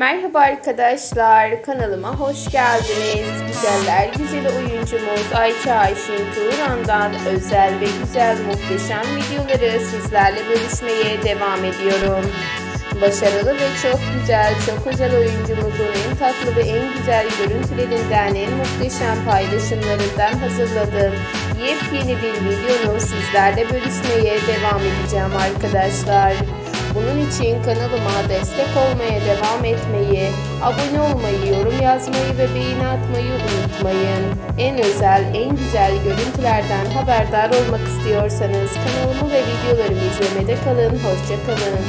Merhaba arkadaşlar, kanalıma hoş geldiniz. Güzeller güzeli oyuncumuz Ayça Ayşin Turan'dan özel ve güzel muhteşem videoları sizlerle bölüşmeye devam ediyorum. Başarılı ve çok güzel, çok özel oyuncumuzun en tatlı ve en güzel görüntülerinden, en muhteşem paylaşımlarından hazırladığım yepyeni bir videonu sizlerle bölüşmeye devam edeceğim arkadaşlar. Bunun için kanalıma destek olmaya devam etmeyi, abone olmayı, yorum yazmayı ve beğeni atmayı unutmayın. En özel, en güzel görüntülerden haberdar olmak istiyorsanız kanalımı ve videolarımı izlemede kalın. Hoşçakalın.